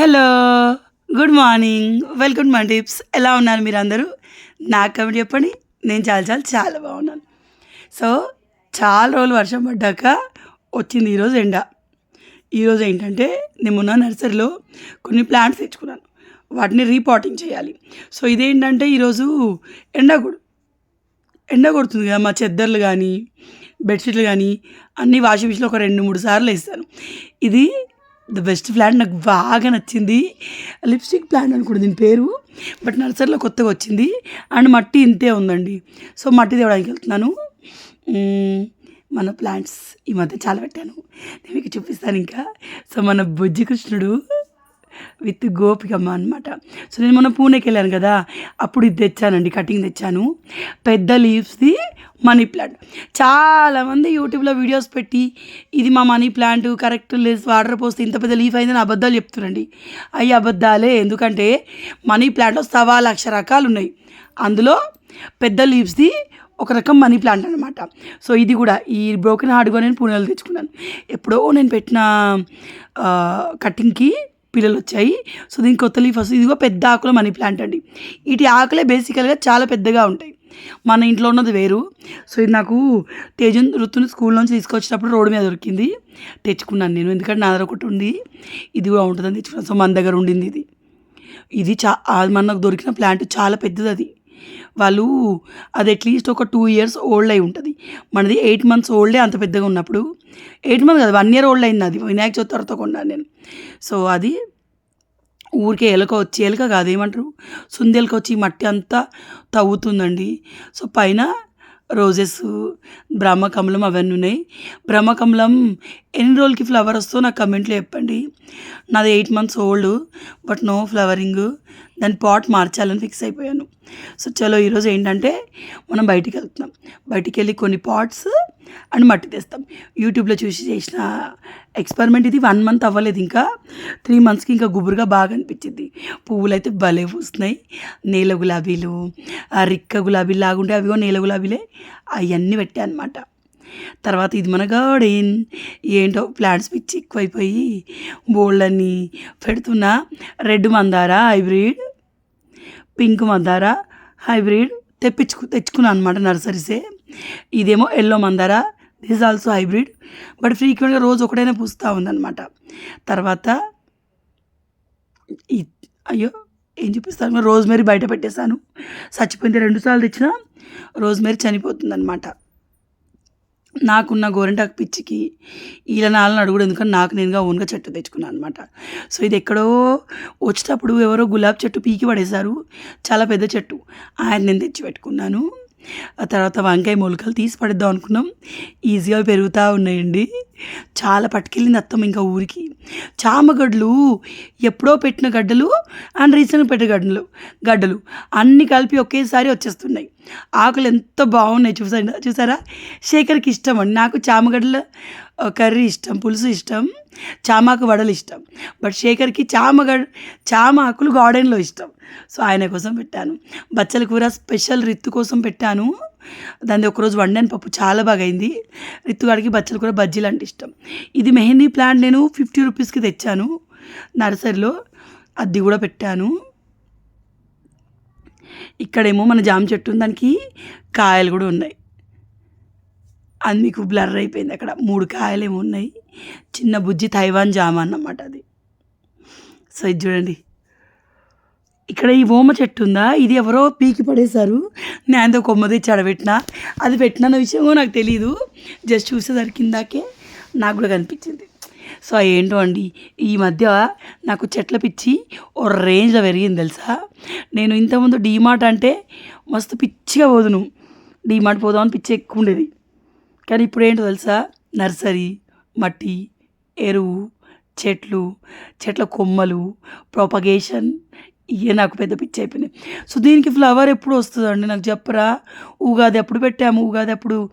Hello good morning welcome my tips ఎలా ఉన్నారు మీరు అందరూ నాకు కమెంట్ చెప్పండి. నేను చాలా చాలా చాలా బాగున్నాను. సో చాలా రోజులు వర్షం పడ్డాక వచ్చింది ఈరోజు ఎండ. ఈరోజు ఏంటంటే నేను మొన్న నర్సరీలో కొన్ని ప్లాంట్స్ తెచ్చుకున్నాను. వాటిని రీపాటింగ్ చేయాలి. సో ఇదేంటంటే ఈరోజు ఎండ కొడు ఎండ కొడుతుంది కదా. మా చెద్దర్లు కానీ బెడ్షీట్లు కానీ అన్నీ వాషింగ్ మిషన్లో ఒక రెండు మూడు సార్లు వేస్తాను. ఇది ద బెస్ట్ ప్లాంట్ నాకు బాగా నచ్చింది. లిప్స్టిక్ ప్లాంట్ అనుకోండి దీని పేరు. బట్ నర్సరీలో కొత్తగా వచ్చింది. అండ్ మట్టి ఇంతే ఉందండి. సో మట్టి తేవడానికి వెళ్తున్నాను. మన ప్లాంట్స్ ఈ మధ్య చాలా పెట్టాను. నేను మీకు చూపిస్తాను ఇంకా. సో మన బుజ్జి కృష్ణుడు విత్ గోపికమ్మ అనమాట సో నేను మొన్న పూణేకి వెళ్ళాను కదా. అప్పుడు ఇది తెచ్చానండి కటింగ్ తెచ్చాను. పెద్ద లీవ్స్ది మనీ ప్లాంట్. చాలామంది యూట్యూబ్లో వీడియోస్ పెట్టి ఇది మా మనీ ప్లాంట్ కరెక్ట్ లేదు వాటర్ పోస్తే ఇంత పెద్ద లీఫ్ అయిందని అబద్ధాలు చెప్తున్నారండి. అవి అబద్ధాలే ఎందుకంటే మనీ ప్లాంట్లో సవా లక్ష రకాలు ఉన్నాయి. అందులో పెద్ద లీవ్స్ది ఒక రకం మనీ ప్లాంట్ అనమాట సో ఇది కూడా ఈ బ్రోకెన్ హార్డ్గా కూడా నేను పూణేలో తెచ్చుకున్నాను. ఎప్పుడో నేను పెట్టిన కటింగ్కి పిల్లలు వచ్చాయి. సో దీనికి కొత్త లీఫ్ వస్తుంది. ఇదిగో పెద్ద ఆకుల మనీ ప్లాంట్ అండి. వీటి ఆకులే బేసికల్గా చాలా పెద్దగా ఉంటాయి. మన ఇంట్లో ఉన్నది వేరు. సో ఇది నాకు తేజన్ ఋతుని స్కూల్ నుంచి తీసుకొచ్చినప్పుడు రోడ్డు మీద దొరికింది. తెచ్చుకున్నాను నేను. ఎందుకంటే నా దగ్గర ఒకటి ఉంది. ఇది కూడా ఉంటుందని తెచ్చుకున్నాను. సో మన దగ్గర ఉండింది ఇది. ఇది చా అది మనకు దొరికిన ప్లాంట్ చాలా పెద్దది అది. వాళ్ళు అది అట్లీస్ట్ ఒక టూ ఇయర్స్ ఓల్డ్ అయి ఉంటుంది. మనది ఎయిట్ మంత్స్ ఓల్డే అంత పెద్దగా ఉన్నప్పుడు. ఎయిట్ మంత్స్ కదా వన్ ఇయర్ ఓల్డ్ అయింది అది వినాయక చవితి తర్వాత కొన్నాను నేను. సో అది ఊరికే ఎలక వచ్చి ఎలక కాదు ఏమంటారు? సుందెలక వచ్చి మట్టి అంతా తవ్వుతుందండి. సో పైన రోజెస్ బ్రహ్మకమలం అవన్నీ ఉన్నాయి. బ్రహ్మకమలం ఎన్ని రోజులకి ఫ్లవర్ వస్తుందో నాకు కమెంట్లో చెప్పండి. నాది eight months old but no flowering దాని పాట్ మార్చాలని ఫిక్స్ అయిపోయాను. సో చలో ఈరోజు ఏంటంటే మనం బయటికి వెళ్తున్నాం. బయటికి వెళ్ళి కొన్ని పాట్స్ అండ్ మట్టి తెస్తాం. యూట్యూబ్లో చూసి చేసిన ఎక్స్పెరిమెంట్ ఇది వన్ మంత్ అవ్వలేదు ఇంకా. త్రీ మంత్స్కి ఇంకా గుబురుగా బాగా అనిపించింది. పువ్వులు అయితే భలే పూస్తున్నాయి. నేల గులాబీలు ఆ రిక్క గులాబీలు లాగుంటే అవిగో నేల గులాబీలే. అవన్నీ పెట్టాయి అనమాట తర్వాత ఇది మన గార్డెన్. ఏంటో ప్లాంట్స్ పిచ్చి ఎక్కువైపోయి బోల్డ్ అని పెడుతున్నా రెడ్ మందార హైబ్రిడ్ పింక్ మందార హైబ్రిడ్ తెప్పించుకు తెచ్చుకున్నాను అనమాట నర్సరీసే. ఇదేమో ఎల్లో మందార దిస్ ఆల్సో హైబ్రిడ్ బట్ ఫ్రీక్వెంట్గా రోజు ఒకటైనా పూస్తూ ఉందన్నమాట. తర్వాత అయ్యో ఏం చూపిస్తాను? రోజ్మేరీ బయట పెట్టేశాను. చచ్చిపోయింది రెండుసార్లు తెచ్చిన రోజ్మేరీ చనిపోతుందన్నమాట. నాకున్న గోరింటాకు పిచ్చికి ఇలా నాలను అడుగుడు ఎందుకంటే నాకు నేనుగా ఓన్గా చెట్టు తెచ్చుకున్నాను అనమాట సో ఇది ఎక్కడో వచ్చేటప్పుడు ఎవరో గులాబీ చెట్టు పీకి పడేశారు. చాలా పెద్ద చెట్టు. ఆయన నేను తెచ్చి పెట్టుకున్నాను. ఆ తర్వాత వంకాయ మొలకలు తీసి పడేద్దాం అనుకున్నాం. ఈజీగా పెరుగుతూ ఉన్నాయండి. చాలా పట్టుకెళ్ళింది అత్తం ఇంకా ఊరికి. చామగడ్డలు ఎప్పుడో పెట్టిన గడ్డలు అండ్ రీసెంట్గా పెట్టిన గడ్డలు గడ్డలు అన్నీ కలిపి ఒకేసారి వచ్చేస్తున్నాయి. ఆకులు ఎంత బాగున్నాయి చూసారా? చూసారా? శేఖర్కి ఇష్టం అండి. నాకు చామగడ్డలు కర్రీ ఇష్టం పులుసు ఇష్టం చామాకు వడలు ఇష్టం. బట్ శేఖర్కి చామ ఆకులు గార్డెన్లో ఇష్టం. సో ఆయన కోసం పెట్టాను. బచ్చల కూర స్పెషల్ రిత్తు కోసం పెట్టాను. దాన్ని ఒకరోజు వండాను పప్పు చాలా బాగా అయింది. రిత్తుగాడికి బచ్చల కూర బజ్జీలు అంటే ఇష్టం. ఇది మెహందీ ప్లాంట్ నేను ఫిఫ్టీ రూపీస్కి తెచ్చాను. నర్సరీలో అది కూడా పెట్టాను. ఇక్కడేమో మన జామ చెట్టు దానికి కాయలు కూడా ఉన్నాయి. అది మీకు బ్లర్ అయిపోయింది అక్కడ. మూడు కాయలు ఉన్నాయి. చిన్న బుజ్జి తైవాన్ జామ అన్నమాట అది. సో ఇది చూడండి. ఇక్కడ ఈ ఓమ చెట్టు ఉందా? ఇది ఎవరో పీకి పడేశారు. నేను ఒక కొమ్మ తెచ్చి ఆడబెట్టిన అది పెట్టిన విషయమో నాకు తెలియదు జస్ట్ చూసేసరికి కిందాకే నాకు కూడా కనిపించింది. సో ఏంటో అండి ఈ మధ్య నాకు చెట్ల పిచ్చి ఓ రేంజ్లో పెరిగింది తెలుసా? నేను ఇంతకుముందు డీమార్ట్ అంటే మస్తు పిచ్చిగా పోదును. డీమార్ట్ పోదామని పిచ్చి ఎక్కువ ఉండేది. కానీ ఇప్పుడు ఏంటో తెలుసా? నర్సరీ మట్టి ఎరువు చెట్లు చెట్ల కొమ్మలు ప్రొపగేషన్ ఇవే నాకు పెద్ద పిచ్చి అయిపోయినాయి. సో దీనికి ఫ్లవర్ ఎప్పుడు వస్తుందండి? నాకు చెప్పరా? ఉగాది అప్పుడు పెట్టాము? ఉగాది అప్పుడు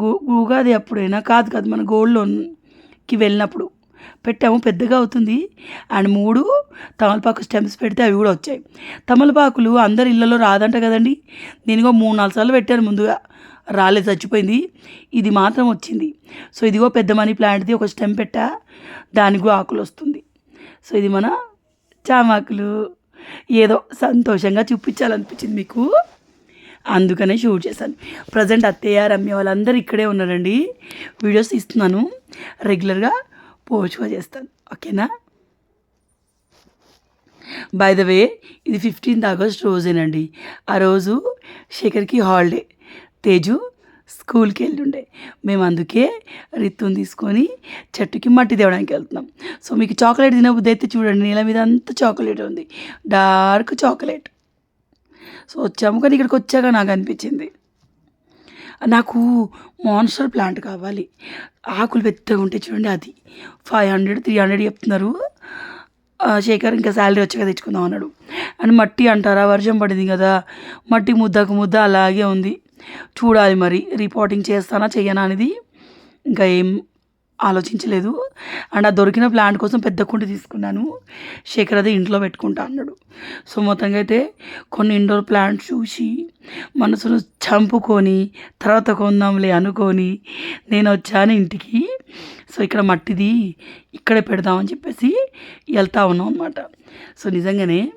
గు- ఉగాది అప్పుడైనా కాదు కాదు మన గోల్డ్ లోన్కి వెళ్ళినప్పుడు. పెట్టాము పెద్దగా అవుతుంది. అండ్ మూడు తమలపాకు స్టెమ్స్ పెడితే అవి కూడా వచ్చాయి. తమలపాకులు అందరి ఇళ్ళలో రాదంట కదండి. నేనుగో మూడు నాలుగు సార్లు పెట్టాను ముందుగా రాలేదు చచ్చిపోయింది. ఇది మాత్రం వచ్చింది. సో ఇదిగో పెద్ద మనీ ప్లాంట్ది ఒక స్టెమ్ పెట్టా. దానికి ఆకులు వస్తుంది. సో ఇది మన చామాకులు. ఏదో సంతోషంగా చూపించాలనిపించింది మీకు. అందుకనే షూట్ చేశాను. ప్రజెంట్ అత్తయ్య రమ్య వాళ్ళందరూ ఇక్కడే ఉన్నారండి. వీడియోస్ ఇస్తున్నాను రెగ్యులర్గా పోస్ట్గా చేస్తాను. ఓకేనా? బై ద వే ఇది ఫిఫ్టీన్త్ ఆగస్ట్ రోజేనండి. ఆ రోజు శేఖర్కి హాలిడే తేజు స్కూల్కి వెళ్ళుండే. మేము అందుకే రిత్తుని తీసుకొని చెట్టుకి మట్టి తేవడానికి వెళ్తున్నాం. సో మీకు చాక్లెట్ తినబుద్ధి అయితే చూడండి. నీళ్ళ మీద అంతా చాక్లెట్ ఉంది. Dark chocolate. సో వచ్చాము కానీ ఇక్కడికి వచ్చాక నాకు అనిపించింది. నాకు మాన్స్టర్ ప్లాంట్ కావాలి. ఆకులు పెద్దగా ఉంటాయి చూడండి అది. ఫైవ్ హండ్రెడ్ త్రీ హండ్రెడ్ చెప్తున్నారు. శేఖర్ ఇంకా శాలరీ వచ్చాక తెచ్చుకుందాం అన్నాడు. అండ్ మట్టి అంటారా? వర్షం పడింది కదా. మట్టి ముద్దకు ముద్ద అలాగే ఉంది. చూడాలి మరి. రిపోర్టింగ్ చేస్తానా చెయ్యనా అనేది ఇంకా ఏం ఆలోచించలేదు. అండ్ ఆ దొరికిన ప్లాంట్ కోసం పెద్ద కుండి తీసుకున్నాను. శేఖర్ అది ఇంట్లో పెట్టుకుంటా అన్నాడు. సో మొత్తంగా అయితే కొన్ని ఇండోర్ ప్లాంట్స్ చూసి మనసును చంపుకొని తర్వాత కొందాంలే అనుకొని నేను వచ్చాను ఇంటికి. సో ఇక్కడ మట్టిది ఇక్కడే పెడదామని చెప్పేసి వెళ్తా ఉన్నాం అనమాట సో నిజంగానే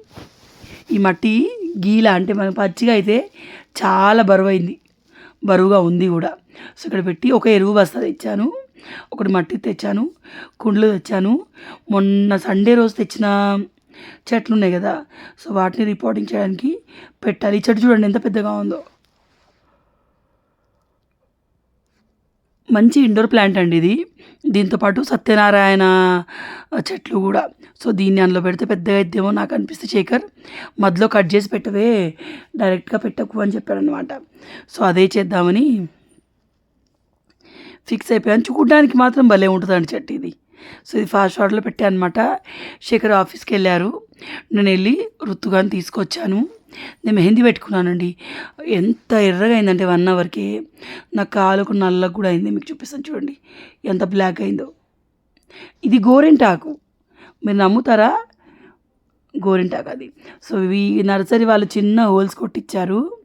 ఈ మట్టి గీలా అంటే మన పచ్చిగా అయితే చాలా బరువైంది. బరువుగా ఉంది కూడా. సో ఇక్కడ పెట్టి ఒక ఎరువు బస్తా తెచ్చాను. ఒకటి మట్టి తెచ్చాను కుండలు తెచ్చాను. మొన్న సండే రోజు తెచ్చిన చెట్లు ఉన్నాయి కదా సో వాటిని రిపోర్టింగ్ చేయడానికి పెట్టాలి. ఈ చెట్టు చూడండి ఎంత పెద్దగా ఉందో. మంచి ఇండోర్ ప్లాంట్ అండి ఇది. దీంతోపాటు సత్యనారాయణ చెట్లు కూడా. సో దీన్ని అందులో పెడితే పెద్దగా అయిద్దేమో నాకు అనిపిస్తే శేఖర్. మధ్యలో కట్ చేసి పెట్టవే డైరెక్ట్గా పెట్టకు అని చెప్పాడనమాట సో అదే చేద్దామని ఫిక్స్ అయిపోయాను చూడడానికి మాత్రం భలే ఉంటుందండి చెట్టు ఇది. సో ఇది ఫాస్ట్ ఆర్డర్లో పెట్టాను అనమాట శేఖర్ ఆఫీస్కి వెళ్ళారు. నేను వెళ్ళి రుత్తుగాని తీసుకొచ్చాను. నేను మెహందీ పెట్టుకున్నానండి. ఎంత ఎర్రగా అయిందంటే వన్ అవర్కి నా కాలుకు నల్లగా కూడా అయింది. మీకు చూపిస్తాను చూడండి. ఎంత బ్లాక్ అయిందో. ఇది గోరింటాకు. మీరు నమ్ముతారా? గోరింటాకు అది. సో ఇవి నర్సరీ వాళ్ళు చిన్న హోల్స్ కొట్టించారు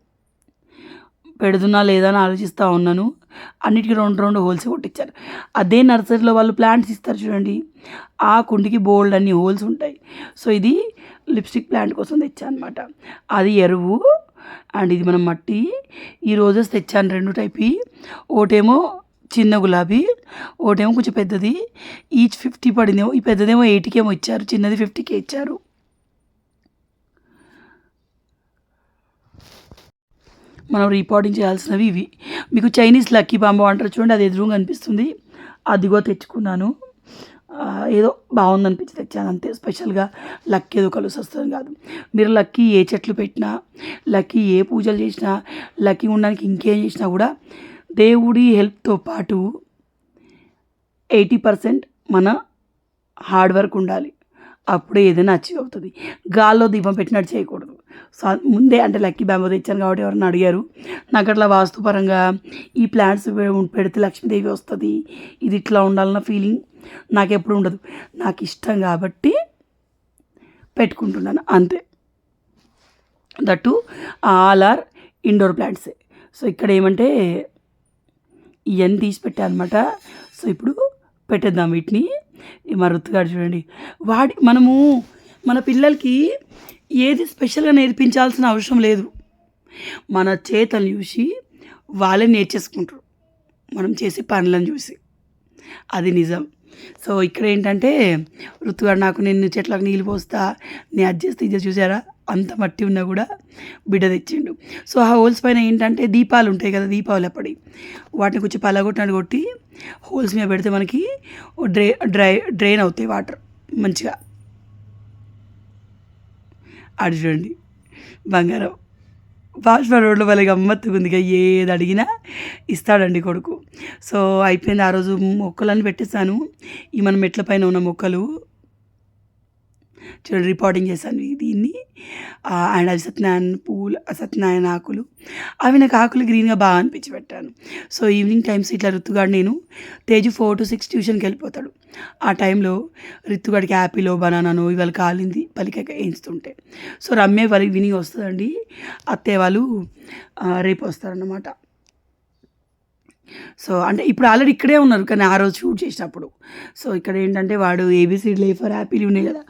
పెడుతున్నా లేదా అని ఆలోచిస్తూ ఉన్నాను. అన్నిటికీ రెండు రెండు హోల్స్ కొట్టించారు. అదే నర్సరీలో వాళ్ళు ప్లాంట్స్ ఇస్తారు చూడండి. ఆ కుండికి బోల్డ్ అన్ని హోల్స్ ఉంటాయి. సో ఇది లిప్స్టిక్ ప్లాంట్ కోసం తెచ్చాను అనమాట అది ఎరువు అండ్ ఇది మనం మట్టి. ఈ రోజెస్ తెచ్చాను రెండు టైపు. ఒకటేమో చిన్న గులాబీ ఒకటేమో కొంచెం పెద్దది. ఈచ్ ఫిఫ్టీ పడిందేమో ఈ పెద్దదేమో ఎయిటీకేమో ఇచ్చారు. చిన్నది ఫిఫ్టీకే ఇచ్చారు. మనం రిపోర్టింగ్ చేయాల్సినవి ఇవి. మీకు చైనీస్ లక్కీ బాంబో అంటారు చూడండి అది ఎదురుగా అనిపిస్తుంది అదిగో తెచ్చుకున్నాను. ఏదో బాగుందనిపించి తెచ్చాను అంతే. స్పెషల్గా లక్కీ ఏదో కలిసి వస్తుంది కాదు. మీరు లక్కీ ఏ చెట్లు పెట్టినా లక్కీ ఏ పూజలు చేసినా లక్కీ ఉండడానికి ఇంకేం చేసినా కూడా దేవుడి హెల్ప్తో పాటు ఎయిటీ పర్సెంట్ మన హార్డ్ వర్క్ ఉండాలి. అప్పుడే ఏదైనా అచీవ్ అవుతుంది. గాల్లో దీపం పెట్టినట్టు చేయకూడదు. ముందే అంటే లక్కీ బ్యాంబో తెచ్చాను కాబట్టి ఎవరైనా అడిగారు. నాకు అట్లా వాస్తుపరంగా ఈ ప్లాంట్స్ పెడితే లక్ష్మీదేవి వస్తుంది ఇది ఇట్లా ఉండాలన్న ఫీలింగ్ నాకు ఎప్పుడు ఉండదు. నాకు ఇష్టం కాబట్టి పెట్టుకుంటున్నాను అంతే. దట్టు ఆల్ ఆర్ ఇండోర్ ప్లాంట్సే. సో ఇక్కడ ఏమంటే ఇవన్నీ తీసి పెట్టా అనమాట సో ఇప్పుడు పెట్టేద్దాం వీటిని. ఈ మా రుతుగాడు చూడండి. వాడి మనము మన పిల్లలకి ఏది స్పెషల్గా నేర్పించాల్సిన అవసరం లేదు. మన చేతలు చూసి వాళ్ళే నేర్చేసుకుంటారు. మనం చేసే పనులను చూసి. అది నిజం. సో ఇక్కడ ఏంటంటే ఋతుగాడు నాకు నేను చెట్లకు నీళ్ళు పోస్తా నేను అది చేస్తే ఇది చూసారా? అంత మట్టి ఉన్నా కూడా బిడ్డ తెచ్చిండు. సో ఆ హోల్స్ పైన ఏంటంటే దీపాలు ఉంటాయి కదా దీపావళి అప్పటి. వాటిని కొంచెం పలగొట్టినట్టు కొట్టి హోల్స్ మీద పెడితే మనకి డ్రై డ్రై డ్రైన్ అవుతాయి వాటర్ మంచిగా. అటు చూడండి. బంగారం. ఫాస్ట్ రోడ్లో వాళ్ళకి గమ్మత్తుగా ఇక ఏది అడిగినా ఇస్తాడండి కొడుకు. సో అయిపోయింది. ఆ రోజు మొక్కలను పెట్టేశాను. ఈ మన మెట్ల పైన ఉన్న మొక్కలు చూడు రిపోర్టింగ్ చేశాను దీన్ని. అండ్ అవి సత్యనారాయణ పూలు సత్యనారాయణ ఆకులు. అవి నాకు ఆకులు గ్రీన్గా బాగా అనిపించి పెట్టాను. సో ఈవినింగ్ టైమ్స్ ఇట్లా రుతుగాడు నేను తేజు ఫోర్ టు సిక్స్ ట్యూషన్కి వెళ్ళిపోతాడు. ఆ టైంలో ఋతుగాడికి యాపిలో బనానానో ఇవాళ కాలింది పలిక వేయించుతుంటే. సో రమ్య వాళ్ళకి ఈవినింగ్ వస్తుందండి. అత్తయ్య వాళ్ళు రేపు వస్తారన్నమాట. సో అంటే ఇప్పుడు ఆల్రెడీ ఇక్కడే ఉన్నారు కానీ ఆ రోజు షూట్ చేసినప్పుడు. సో ఇక్కడ ఏంటంటే వాడు ఏబిసిడ్లు ఏ ఫర్ యాపిల్ ఉన్నాయి కదా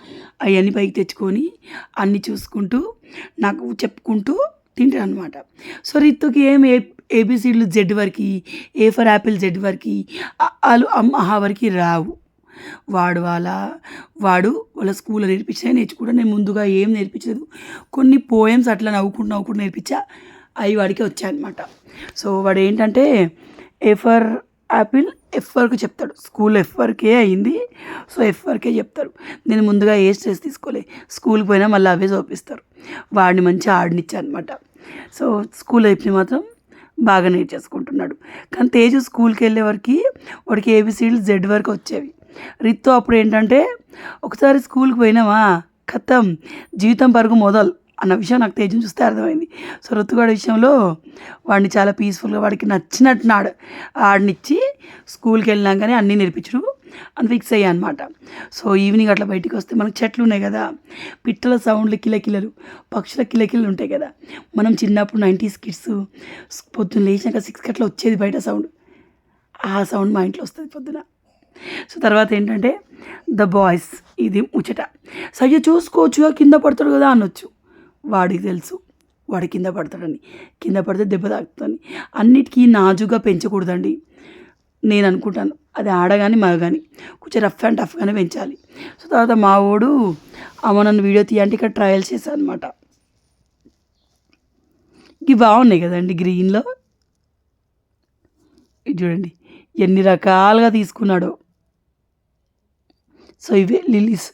అవన్నీ పైకి తెచ్చుకొని అన్నీ చూసుకుంటూ నాకు చెప్పుకుంటూ తింటాడు అనమాట సో రిత్తుకి ఏం ఏ ఏబీసీడ్లు జెడ్ వరకు ఏ ఫర్ యాపిల్ జెడ్ వరకు వాళ్ళు అమ్మ వరకు రావు. వాడు వాళ్ళ వాడు వాళ్ళ స్కూల్లో నేర్పించినా నేర్చుకుంటా నేను ముందుగా ఏం నేర్పించలేదు. కొన్ని పోయమ్స్ అట్లా నవ్వుకుంటూ నవ్వుకుంటూ నేర్పించా అవి వాడికి వచ్చాయన్నమాట. సో వాడు ఏంటంటే ఎఫర్ యాపిల్ ఎఫ్ వరకు చెప్తాడు. స్కూల్ ఎఫ్ వరకే అయింది. సో ఎఫ్ వరకే చెప్తారు నేను ముందుగా ఏ స్ట్రెస్ తీసుకోలే. స్కూల్కి పోయినా మళ్ళీ అవే చూపిస్తారు వాడిని మంచిగా ఆడినిచ్చా అనమాట సో స్కూల్ అయిపోయి మాత్రం బాగా నేర్చేసుకుంటున్నాడు కానీ తేజు స్కూల్కి వెళ్ళే వరకు వాడికి ఏబిసిడీలు జెడ్ వరకు వచ్చేవి. రిత్తు అప్పుడు ఏంటంటే ఒకసారి స్కూల్కి పోయినామా కథం జీవితం పరుగు మొదలు. అన్న విషయం నాకు తేజం చూస్తే అర్థమైంది. సో రుతుగాడి విషయంలో వాడిని చాలా పీస్ఫుల్గా వాడికి నచ్చినట్టు నాడు ఆడినిచ్చి స్కూల్కి వెళ్ళినాకనే అన్నీ నేర్పించడు అని ఫిక్స్ అయ్యా అనమాట సో ఈవినింగ్ అట్లా బయటికి వస్తే మనకు చెట్లు ఉన్నాయి కదా పిట్టల సౌండ్లు కిలకిలలు పక్షుల కిలకిలలు ఉంటాయి కదా. మనం చిన్నప్పుడు నైంటీస్ కిడ్స్ పొద్దున్న లేచినాక సిక్స్ అట్లా వచ్చేది బయట సౌండ్ ఆ సౌండ్ మా ఇంట్లో వస్తుంది పొద్దున. సో తర్వాత ఏంటంటే ద బాయ్స్ ఇది ముచ్చట. సయ్య చూసుకోవచ్చుగా కింద పడతాడు కదా అనొచ్చు. వాడికి తెలుసు. వాడి కింద పడతాడని. కింద పడితే దెబ్బ తాకుతుంది అన్నిటికీ నాజుగా పెంచకూడదండి. నేను అనుకుంటాను. అది ఆడగాని మగగాని. కానీ కొంచెం రఫ్ అండ్ టఫ్గానే పెంచాలి. సో తర్వాత మా వాడు అమ్మ నన్ను వీడియో తీయంటే ఇక్కడ ట్రయల్స్ చేశాను అనమాట ఇవి బాగున్నాయి కదండి గ్రీన్లో. ఇది చూడండి. ఎన్ని రకాలుగా తీసుకున్నాడో. సో ఇవే లిలీస్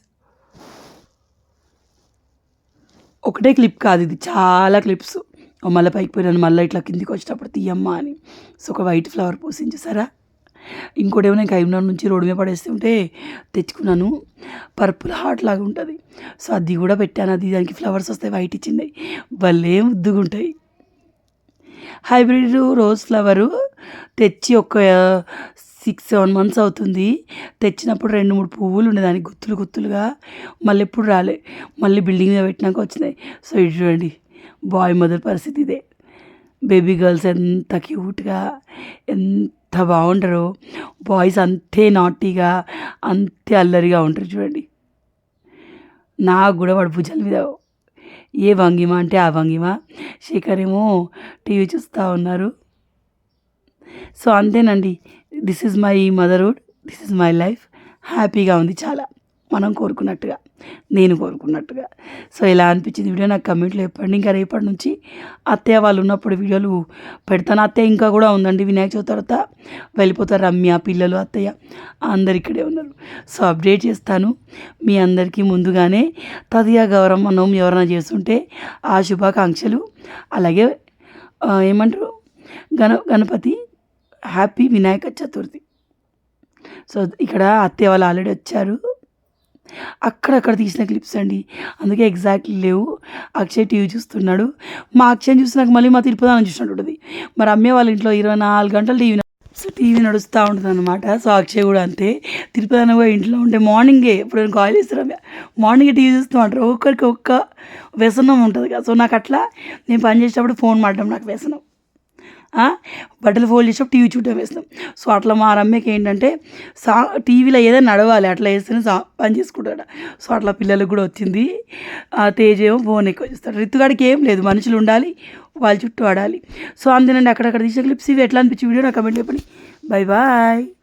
ఒకటే క్లిప్ కాదు ఇది. చాలా క్లిప్స్. మళ్ళీ పైకి పోయినాను మళ్ళీ ఇట్లా కిందికి వచ్చేటప్పుడు తీయమ్మా అని. సో ఒక వైట్ ఫ్లవర్ పూసింది చూసారా? ఇంకోటి ఏమో నేను కరీంనగర్ నుంచి రోడ్డు మీద పడేస్తుంటే తెచ్చుకున్నాను. పర్పుల్ హార్ట్ లాగా ఉంటుంది. సో అది కూడా పెట్టాను. అది దానికి ఫ్లవర్స్ వస్తాయి వైట్ ఇచ్చింది. భలే ముద్దుగా ఉంటాయి హైబ్రిడ్ రోజ్ ఫ్లవరు తెచ్చి ఒక సిక్స్ సెవెన్ మంత్స్ అవుతుంది. తెచ్చినప్పుడు రెండు మూడు పువ్వులు ఉండేదానికి గుత్తులు గుత్తులుగా మళ్ళీ ఎప్పుడు రాలే. మళ్ళీ బిల్డింగ్ మీద పెట్టినాక వచ్చినాయి. సో ఇటు చూడండి బాయ్ మదర్ పరిస్థితి ఇదే. బేబీ గర్ల్స్ ఎంత క్యూట్గా ఎంత బాగుంటారో. బాయ్స్ అంతే నాటీగా అంతే అల్లరిగా ఉంటారు చూడండి. నాకు కూడా వాడు భుజాల మీద ఏ భంగిమ అంటే ఆ భంగిమ శేఖర్ ఏమో టీవీ చూస్తూ ఉన్నారు. సో అంతేనండి. This is my motherhood this is my life హ్యాపీగా ఉంది చాలా. మనం కోరుకున్నట్టుగా. నేను కోరుకున్నట్టుగా. సో ఇలా అనిపించింది వీడియో నాకు కమెంట్లో చెప్పండి. ఇంకా రేపటి నుంచి అత్తయ్య వాళ్ళు ఉన్నప్పుడు వీడియోలు పెడతాను. అత్తయ్య ఇంకా కూడా ఉందండి. వినాయక చవితి తర్వాత వెళ్ళిపోతారు రమ్య పిల్లలు అత్తయ్య. అందరు ఇక్కడే ఉన్నారు. సో అప్డేట్ చేస్తాను. మీ అందరికీ ముందుగానే తదియా గౌరమ్మ నోము ఎవరైనా చేస్తుంటే ఆ శుభాకాంక్షలు. అలాగే ఏమంటారు? గణ గణపతి హ్యాపీ వినాయక చతుర్థి. సో ఇక్కడ అత్తయ్య వాళ్ళు ఆల్రెడీ వచ్చారు. అక్కడక్కడ తీసిన క్లిప్స్ అండి. అందుకే ఎగ్జాక్ట్లీ లేవు. అక్షయ్ టీవీ చూస్తున్నాడు. మా అక్షయ్ చూసినాక మళ్ళీ మా తిరుపతి చూసినట్టు ఉంటుంది. మరి అమ్మే వాళ్ళ ఇంట్లో ఇరవై నాలుగు గంటలు టీవీ సో టీవీ నడుస్తూ ఉంటుంది అనమాట సో అక్షయ్ కూడా అంతే. తిరుపతి అన్న కూడా ఇంట్లో ఉంటే మార్నింగే ఇప్పుడు నేను కాల్ చేస్తాను మార్నింగే టీవీ చూస్తూ ఉంటారు. ఒక్కరికి ఒక్క వ్యసనం ఉంటుంది కదా. సో నాకు అట్లా నేను పని చేసేటప్పుడు ఫోన్ మాట్లాడడం నాకు వ్యసనం. బట్టలు ఫోల్డ్ చేసినప్పుడు టీవీ చూడటం వేస్తాం. సో అట్లా మా రమ్యకి ఏంటంటే సా టీవీలో ఏదైనా నడవాలి అట్లా వేస్తేనే సా పని చేసుకుంటాడు సో అట్లా పిల్లలకు కూడా వచ్చింది. తేజ ఏమో ఫోన్ ఎక్కువ చేస్తాడు. రిత్తుగాడికి ఏం లేదు. మనుషులు ఉండాలి వాళ్ళ చుట్టూ ఆడాలి. సో అందునండి అక్కడక్కడ తీసిన క్లిప్స్ ఇవి ఎట్లా అనిపించి వీడియో నాకు కమెంట్ చెప్పండి. Bye bye